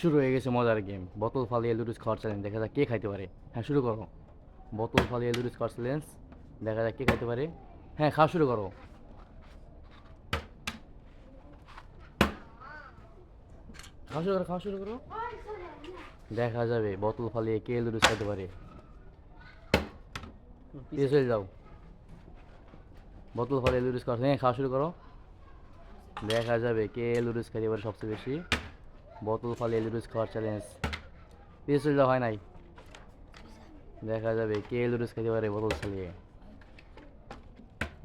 শুরু হয়ে গেছে মজার গেম। বোতল ফালিয়ে লুডুস খাওয়ার চ্যালেঞ্জ দেখা যাক কে খাইতে পারে। হ্যাঁ শুরু করো। বোতল ফালিয়ে লুডুস খাওয়ার চ্যালেঞ্জ দেখা যাক কে খাইতে পারে। হ্যাঁ খাওয়া শুরু করো। খাওয়া শুরু করো, খাওয়া শুরু করো। দেখা যাবে বোতল ফালিয়ে কে লুডুস খাইতে পারে। পিছিয়ে যাও। বোতল ফালিয়ে লুডুস খাওয়া হ্যাঁ খাওয়া শুরু করো। দেখা যাবে কে লুডুস খাইতে পারে সবচেয়ে বেশি। বোতল ফালিয়ে লুডুস খাওয়ার চ্যালেঞ্জ পিছল হয় নাই। দেখা যাবে কে লুডুস খাইতে পারে বোতল চালিয়ে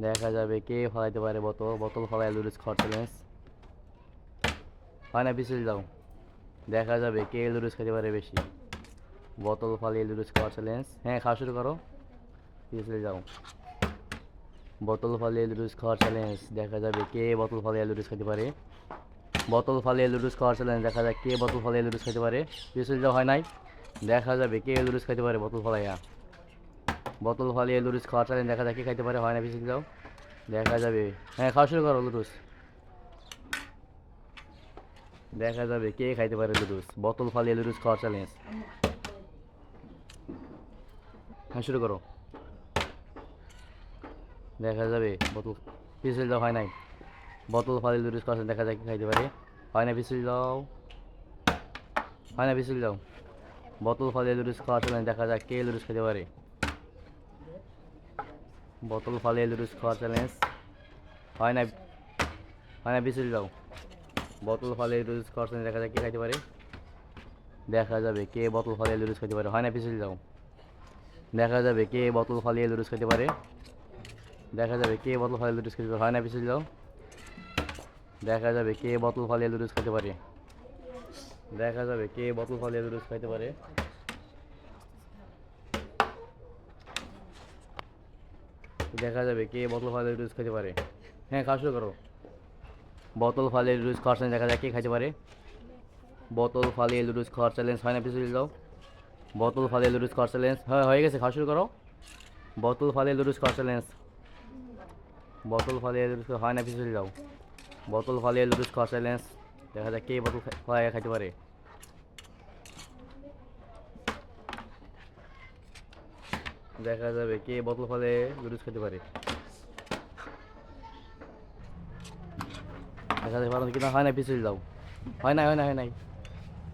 দেখা যাবে কে ফলাইতে পারে বোতল বোতল ফলায় লুডুস খাওয়ার চ্যালেঞ্জ হয় না পিছল যাও। দেখা যাবে কে লুডুস খাইতে পারে বেশি। বোতল ফালিয়ে লুডুস খাওয়ার চ্যালেঞ্জ হ্যাঁ খাওয়া শুরু করো। পিছলে যাও। বোতল ফালিয়ে লুডুস খাওয়ার চ্যালেঞ্জ দেখা যাবে কে বোতল ফালিয়ে লুডুস খেতে পারে। বোতল ফালিয়ে লুডুস খাওয়ার চ্যালেঞ্জ দেখা যাক কে বোতল ফালিয়ে লুডুস খেতে পারে। যাও হয় নাই, দেখা যাবে কে লুডুস খাইতে পারে বোতল ফালাইয়া। বোতল ফালিয়ে লুডুস খাওয়ার চ্যালেঞ্জ দেখা যাক কে খাইতে পারে, হয় না যাও দেখা যাবে। হ্যাঁ খাওয়া শুরু করো লুডুস। দেখা যাবে কে খাইতে পারে লুডুস, বোতল ফালিয়ে লুডুস খাওয়ার চ্যালেঞ্জ হ্যাঁ শুরু করো। দেখা যাবে, বোতল যাও হয় নাই। বোতল লুডুস খাওয়ার চ্যালেঞ্জ দেখা যায় কি খাইতে পারে? হয় না পিছল যাও হয় না পিছল যাও বোতল ফালিয়ে লুডুস খাওয়ার চ্যালেঞ্জ দেখা যাক কে লুডুস খেতে পারে। বোতল ফালিয়ে লুডুস খাওয়ার চ্যালেঞ্জ হয় না হয় না পিছল যাও বোতল ফালিয়ে লুডুস খাওয়ার চ্যালেঞ্জ দেখা যাক কে খাইতে পারে? দেখা যাবে কে বোতল ফালিয়ে লুডুস খেতে পারে। হয় না পিছল যাও দেখা যাবে কে বোতল ফালিয়ে লুডুস খেতে পারে। দেখা যাবে কে বোতল ফালিয়ে লুডুস খেতে পারে। হয় না পিছল যাও দেখা যাবে কে বোতল ফালিয়ে লুডুস খাইতে পারে। দেখা যাবে কে বোতল ফালিয়ে লুডুস খাইতে পারে। দেখা যাবে কে বোতল ফালিয়ে লুডুস খাইতে পারে। হ্যাঁ খাওয়া শুরু করো। বোতল ফালিয়ে লুডুস খাওয়ার দেখা যায় কে খাইতে পারে। বোতল ফালিয়ে লুডুস খাওয়ার চ্যালেঞ্জ হয় না পিছনে যাও বোতল ফালিয়ে লুডুস খাওয়ার চ্যালেঞ্জ হ্যাঁ হয়ে গেছে, খাওয়া শুরু করো। বোতল ফালিয়ে লুডুস খাওয়ার চ্যালেঞ্জ বোতল ফালিয়ে লুডুস হয় না পিছনে যাও বোতল ফালিয়ে লুডুস খাওয়ার চ্যালেঞ্জ দেখা যাক কে বোতল ফালিয়ে খাইতে পারে। দেখা যাবে কে বোতল ফলে লুডুস খেতে পারে। দেখা যাবে পারো কিনা। হয় না পিছনে যাও। হয় না হয় না হয় নাই।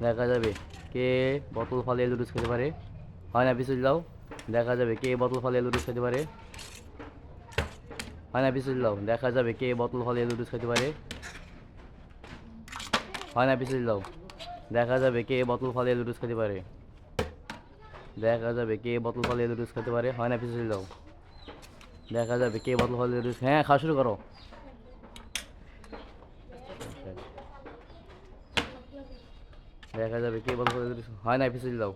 দেখা যাবে কে বোতল ফলে লুডুস খেতে পারে। হয় না পিছনে যাও। দেখা যাবে কে বোতল ফলে লুডুস খেতে পারে। হয় না পিছনে যাও দেখা যাবে কে বোতল ফলে লুডুস খেতে পারে। হয় না পিছনে যাও দেখা যাবে কে বোতল ফলে লুডুস খেতে পারে। দেখা যাবে কে বোতল ফলে লুডুস খেতে পারে। হয় না পিছনে যাও দেখা যাবে কে বোতল ফলে লুডুস হ্যাঁ খাওয়া শুরু করো। দেখা যাবে কে বোতল ফলে লুডুস হয় না পিছনে যাও